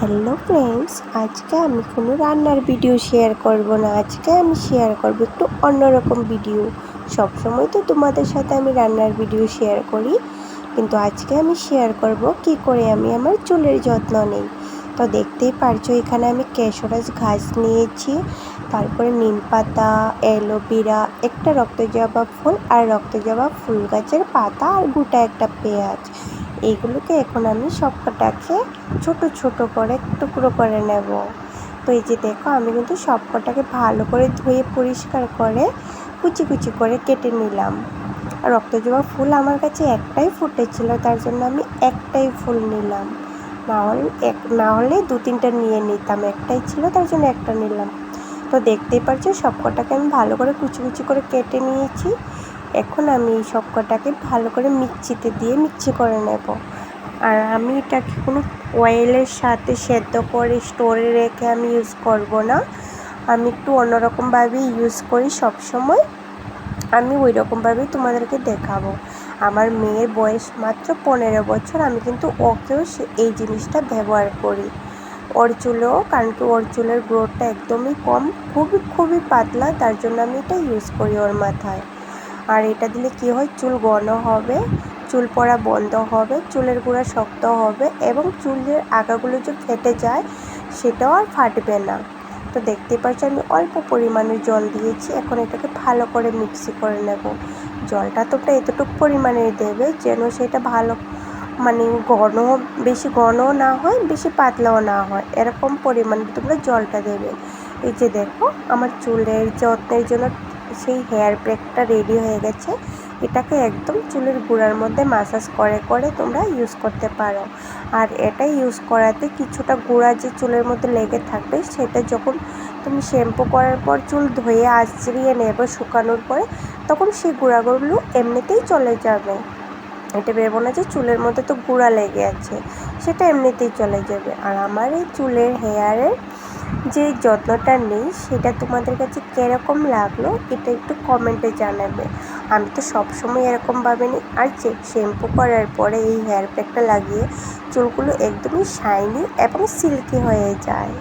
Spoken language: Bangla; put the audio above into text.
হ্যালো ফ্রেন্ডস, আজকে আমি কোনো রান্নার ভিডিও শেয়ার করব না। আজকে আমি শেয়ার করব একটু অন্যরকম ভিডিও সবসময় তো তোমাদের সাথে আমি রান্নার ভিডিও শেয়ার করি, কিন্তু আজকে আমি শেয়ার করব কি করে আমি আমার চুলের যত্ন নেই। তো দেখতেই পারছ, এখানে আমি কেশরাজ ঘাস নিয়েছি, তারপরে নিম পাতা, অ্যালোভেরা, একটা রক্তজবা ফুল আর রক্তজবা ফুল গাছের পাতা আর গোটা একটা পেঁয়াজ। এইগুলোকে এখন আমি সবকটাকে ছোট ছোট করে, টুকরো করে নেব। তো এই যে দেখো, আমি কিন্তু সবকটাকে ভালো করে ধুয়ে পরিষ্কার করে, কুচি কুচি করে কেটে নিলাম। রক্তজবা ফুল আমার কাছে একটাই ফুটেছিল, তার জন্য আমি একটাই ফুল নিলাম। না হলে এক, না হলে দু তিনটা নিয়ে নিতাম, একটাই ছিল, তার জন্য একটা নিলাম। তো দেখতেই পারছ, সবকটাকে আমি ভালো করে কুচি কুচি করে কেটে নিয়েছি। এখন আমি এই সব কটাকে ভালো করে মিক্সিতে দিয়ে মিক্সি করে নেব। আর আমি এটাকে কোনো অয়েলের সাথে সেদ্ধ করে স্টোরে রেখে আমি ইউজ করব না। আমি একটু অন্যরকমভাবেই ইউজ করি সব সময় আমি ওই রকমভাবেই তোমাদেরকে দেখাবো। আমার মেয়ের বয়স মাত্র পনেরো বছর, আমি কিন্তু ওকেও এই জিনিসটা ব্যবহার করি। ওর চুলেও, কারণ কি ওর চুলের গ্রোথটা একদমই কম, খুবই খুবই পাতলা, তার জন্য আমি এটা ইউজ করি ওর মাথায়। আর এটা দিলে কি হয়? চুল ঘন হবে, চুল পড়া বন্ধ হবে, চুলের গোড়া শক্ত হবে এবং চুলের আগাগুলো যে ফেটে যায় সেটাও আর ফাটবে না। তো দেখতে পাচ্ছি আমি অল্প পরিমাণে জল দিয়েছি, এখন এটাকে ভালো করে মিক্সি করে নেব। জলটা তোমরা এতটুকু পরিমাণে দেবে যেন সেটা ভালো মানে ঘন, বেশি ঘনও না হয়, বেশি পাতলাও না হয়। এরকম পরিমাণে তোমরা জলটা দেবে। এই যে দেখো, আমার চুলের যত্নের জন্য সেই হেয়ার প্যাকটা রেডি হয়ে গেছে। এটাকে একদম চুলের গুঁড়ার মধ্যে মাসাজ করে করে তোমরা ইউজ করতে পারো। আর এটা ইউজ করাতে কিছুটা গুঁড়া যে চুলের মধ্যে লেগে থাকবে, সেটা যখন তুমি শ্যাম্পু করার পর চুল ধুয়ে আঁচড়িয়ে নেবে শুকানোর পরে, তখন সেই গুঁড়াগুলো এমনিতেই চলে যাবে। এটা ভেবো না যে চুলের মধ্যে তো গুঁড়া লেগে আছে, সেটা এমনিতেই চলে যাবে। আর আমার এই চুলের হেয়ারের যে যত্নটা নেই, সেটা তোমাদের কাছে কীরকম লাগল, এটা একটু কমেন্টে জানাবে। আমি তো সবসময় এরকমভাবে নিই আর যে শ্যাম্পু করার পরে এই হেয়ার প্যাকটা লাগিয়ে চুলগুলো একদমই শাইনি এবং সিল্কি হয়ে যায়।